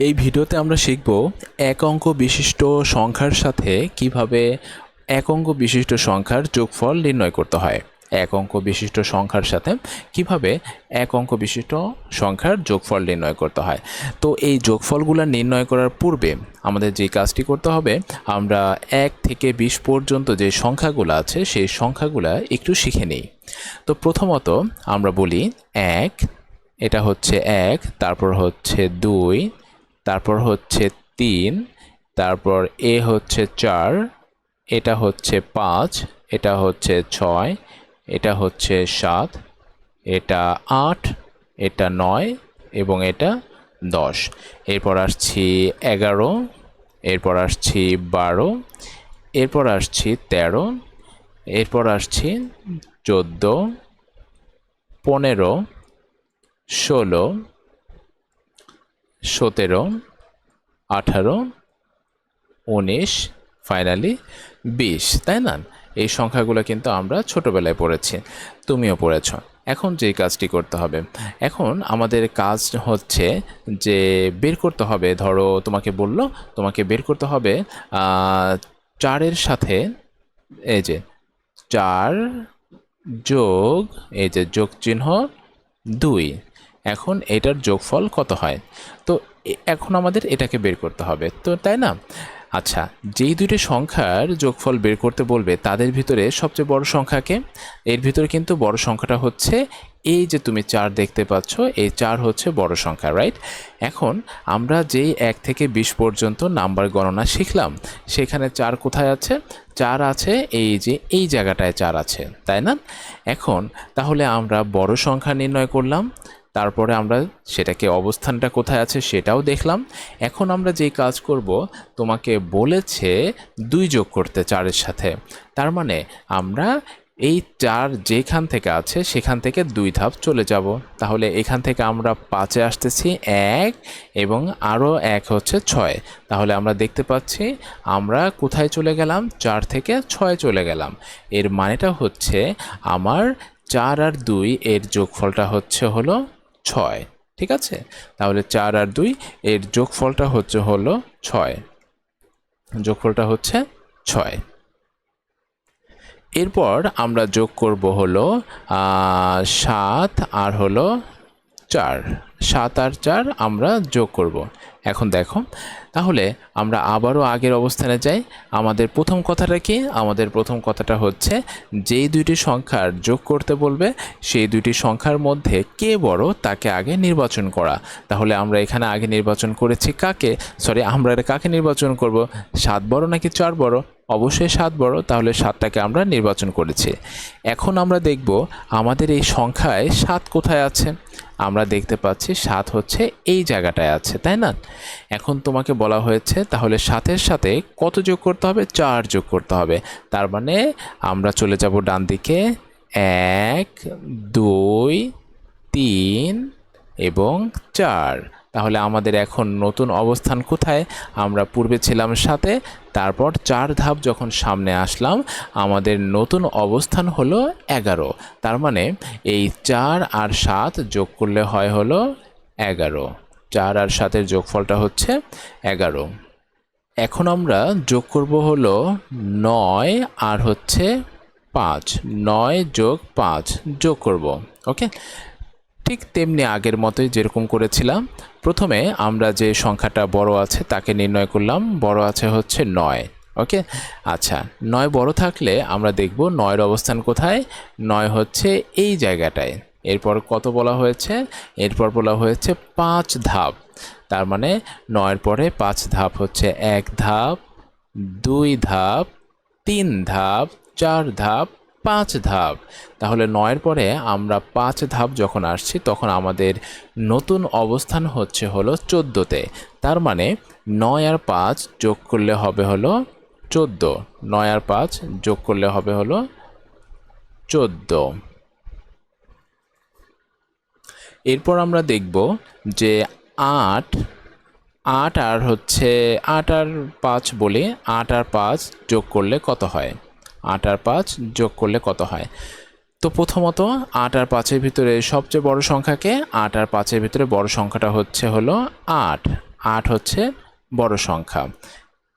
এই ভিডিওতে আমরা শিখব এক অঙ্ক বিশিষ্ট সংখ্যার সাথে কীভাবে এক অঙ্ক বিশিষ্ট সংখ্যার যোগফল নির্ণয় করতে হয়। এক অঙ্ক বিশিষ্ট সংখ্যার সাথে কীভাবে এক অঙ্ক বিশিষ্ট সংখ্যার যোগফল নির্ণয় করতে হয়। তো এই যোগফলগুলো নির্ণয় করার পূর্বে আমাদের যে কাজটি করতে হবে, আমরা এক থেকে বিশ পর্যন্ত যে সংখ্যাগুলো আছে, সেই সংখ্যাগুলো একটু শিখে নিই। তো প্রথমত আমরা বলি এক, এটা হচ্ছে এক, তারপর হচ্ছে দুই তারপর হচ্ছে তিন, তারপর এ হচ্ছে চার, এটা হচ্ছে পাঁচ, এটা হচ্ছে ছয়, এটা হচ্ছে সাত, এটা আট, এটা নয় এবং এটা দশ। এরপর আসছি এগারো, এরপর আসছি বারো, এরপর আসছি তেরো, এরপর আসছি চোদ্দ, পনেরো, ষোলো সতেরো, আঠারো, উনিশ ফাইনালি বিশ, তাই না? এই সংখ্যাগুলো কিন্তু আমরা ছোটোবেলায় পড়েছি, তুমিও পড়েছ। এখন যে কাজটি করতে হবে, এখন আমাদের কাজ হচ্ছে যে বের করতে হবে, ধরো তোমাকে বলল, তোমাকে বের করতে হবে চারের সাথে, এই যে চার যোগ, এই যে যোগ চিহ্ন দুই এখন এটার যোগফল কত হয়? তো এখন আমাদের এটাকে বের করতে হবে। তো তাই না? আচ্ছা যেই দুইটি সংখ্যার যোগফল বের করতে বলবে, তাদের ভিতরে সবচেয়ে বড় সংখ্যাকে এর ভিতরে কিন্তু বড় সংখ্যাটা হচ্ছে এই যে তুমি চার দেখতে পাচ্ছ, এই চার হচ্ছে বড় সংখ্যা রাইট এখন আমরা যেই এক থেকে বিশ পর্যন্ত নাম্বার গণনা শিখলাম, সেখানে চার কোথায় আছে? চার আছে এই যে এই জায়গাটায় চার আছে, তাই না? এখন তাহলে আমরা বড় সংখ্যা নির্ণয় করলাম তারপরে আমরা সেটাকে অবস্থানটা কোথায় আছে সেটাও দেখলাম। এখন আমরা যেই কাজ করব, তোমাকে বলেছে দুই যোগ করতে চারের সাথে। তার মানে আমরা এই চার যেখান থেকে আছে সেখান থেকে দুই ধাপ চলে যাব। তাহলে এখান থেকে আমরা পাঁচে আসতেছি এক এবং আরও এক হচ্ছে ছয়। তাহলে আমরা দেখতে পাচ্ছি আমরা কোথায় চলে গেলাম? চার থেকে ছয় চলে গেলাম। এর মানেটা হচ্ছে আমার চার আর দুই এর যোগফলটা হচ্ছে হলো ছয়, ঠিক আছে? তাহলে চার আর দুই, এর যোগফলটা হচ্ছে হলো ছয়। যোগফলটা হচ্ছে ছয়। এরপর আমরা যোগ করব হলো সাত আর হলো চার, সাত আর চার আমরা যোগ করব। এখন দেখো, তাহলে আমরা আবারও আগের অবস্থানে যাই। আমাদের প্রথম কথাটা কি? আমাদের প্রথম কথাটা হচ্ছে, যেই দুইটি সংখ্যার যোগ করতে বলবে, সেই দুইটি সংখ্যার মধ্যে কে বড় তাকে আগে নির্বাচন করা। তাহলে আমরা এখানে আগে নির্বাচন করেছি কাকে? সরি আমরা কাকে নির্বাচন করব? সাত বড় নাকি চার বড়? অবশ্যই সাত বড়, তাহলে সাতটাকে আমরা নির্বাচন করেছি। এখন আমরা দেখব আমাদের এই সংখ্যায় সাত কোথায় আছে। আমরা দেখতে পাচ্ছি সাত হচ্ছে এই জায়গাটায় আছে, তাই না? এখন তোমাকে বলা হয়েছে, তাহলে সাতের সাথে কত যোগ করতে হবে? চার যোগ করতে হবে। তার মানে আমরা চলে যাব ডান দিকে। এক, দুই, তিন এবং চার। তাহলে আমাদের এখন নতুন অবস্থান কোথায়? আমরা পূর্বে ছিলাম সাথে, তারপর চার ধাপ যখন সামনে আসলাম, আমাদের নতুন অবস্থান হলো এগারো। তার মানে এই চার আর সাত যোগ করলে হয় হলো এগারো। চার আর সাতের যোগফলটা হচ্ছে এগারো। এখন আমরা যোগ করব হলো নয় আর হচ্ছে পাঁচ। নয় যোগ পাঁচ যোগ করব, ওকে? ঠিক তেমনি আগের মতোই যেরকম করেছিলাম। প্রথমে আমরা যে সংখ্যাটা বড় আছে তাকে নির্ণয় করলাম। বড় আছে হচ্ছে নয়। ওকে? আচ্ছা নয় বড় থাকলে আমরা দেখব নয়ের অবস্থান কোথায়? নয় হচ্ছে এই জায়গাটায়। এরপর কত বলা হয়েছে? এরপর বলা হয়েছে পাঁচ ধাপ। তার মানে নয়ের পরে পাঁচ ধাপ হচ্ছে এক ধাপ, দুই ধাপ, তিন ধাপ, চার ধাপ পাঁচ ধাপ। তাহলে নয়ের পরে আমরা পাঁচ ধাপ যখন আসছি, তখন আমাদের নতুন অবস্থান হচ্ছে হলো চোদ্দোতে। তার মানে নয় আর পাঁচ যোগ করলে হবে হলো চোদ্দ। নয় আর পাঁচ যোগ করলে হবে হলো চোদ্দ। এরপর আমরা দেখব যে আট আট আর হচ্ছে, আট আর পাঁচ বলি আট আর পাঁচ যোগ করলে কত হয়? আট আর পাঁচ যোগ করলে কত হয়? তো প্রথমত আট আর পাঁচের ভিতরে সবচেয়ে বড় সংখ্যাকে আট আর পাঁচের ভিতরে বড় সংখ্যাটা হচ্ছে হলো আট। আট হচ্ছে বড় সংখ্যা।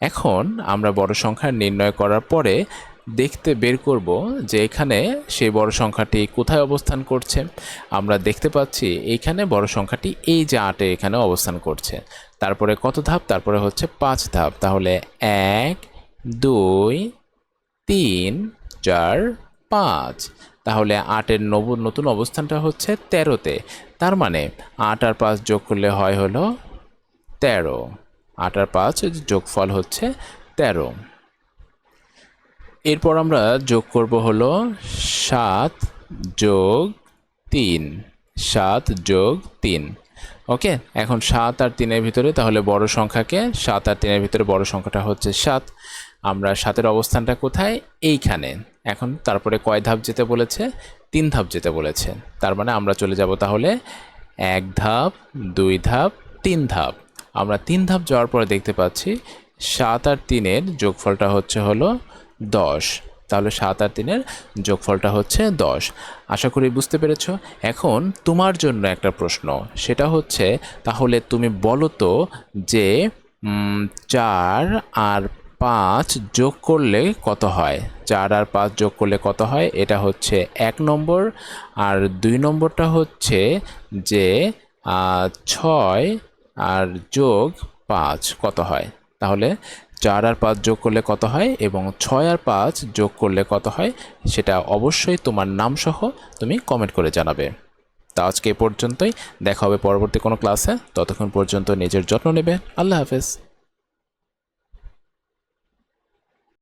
এখন আমরা বড় সংখ্যা নির্ণয় করার পরে দেখতে বের করব যে এখানে সেই বড় সংখ্যাটি কোথায় অবস্থান করছে। আমরা দেখতে পাচ্ছি এইখানে বড় সংখ্যাটি এই যে আটে এখানে অবস্থান করছে। তারপরে কত ধাপ? তারপরে হচ্ছে পাঁচ ধাপ। তাহলে এক, দুই তিন, চার, পাঁচ। তাহলে আটের নব নতুন অবস্থানটা হচ্ছে তেরোতে। তার মানে আট আর পাঁচ যোগ করলে হয় হলো তেরো। আট আর পাঁচ যোগফল হচ্ছে তেরো। এরপর আমরা যোগ করব হলো সাত যোগ তিন। সাত যোগ তিন। ওকে এখন সাত আর তিনের ভিতরে, তাহলে বড় সংখ্যাকে সাত আর তিনের ভিতরে বড় সংখ্যাটা হচ্ছে সাত। আমরা সাতের অবস্থানটা কোথায়? এইখানে। এখন তারপরে কয় ধাপ যেতে বলেছে? তিন ধাপ যেতে বলেছে। তার মানে আমরা চলে যাব তাহলে এক ধাপ, দুই ধাপ, তিন ধাপ। আমরা তিন ধাপ যাওয়ার পরে দেখতে পাচ্ছি সাত আর তিনের যোগফলটা হচ্ছে হলো দশ। তাহলে সাত আর তিনের যোগফলটা হচ্ছে দশ। আশা করি বুঝতে পেরেছ? এখন তোমার জন্য একটা প্রশ্ন। সেটা হচ্ছে, তাহলে তুমি বলো তো যে চার আর পাঁচ যোগ করলে কত হয়? চার আর পাঁচ যোগ করলে কত হয়? এটা হচ্ছে এক নম্বর। আর দুই নম্বরটা হচ্ছে যে ছয় আর যোগ পাঁচ কত হয়? তাহলে চার আর পাঁচ যোগ করলে কত হয়? এবং ছয় আর পাঁচ যোগ করলে কত হয়? সেটা অবশ্যই তোমার নাম সহ তুমি কমেন্ট করে জানাবে। তা আজকে এ পর্যন্তই। দেখা হবে পরবর্তী কোনো ক্লাসে ততক্ষণ পর্যন্ত নিজের যত্ন নেবে। আল্লাহ হাফেজ।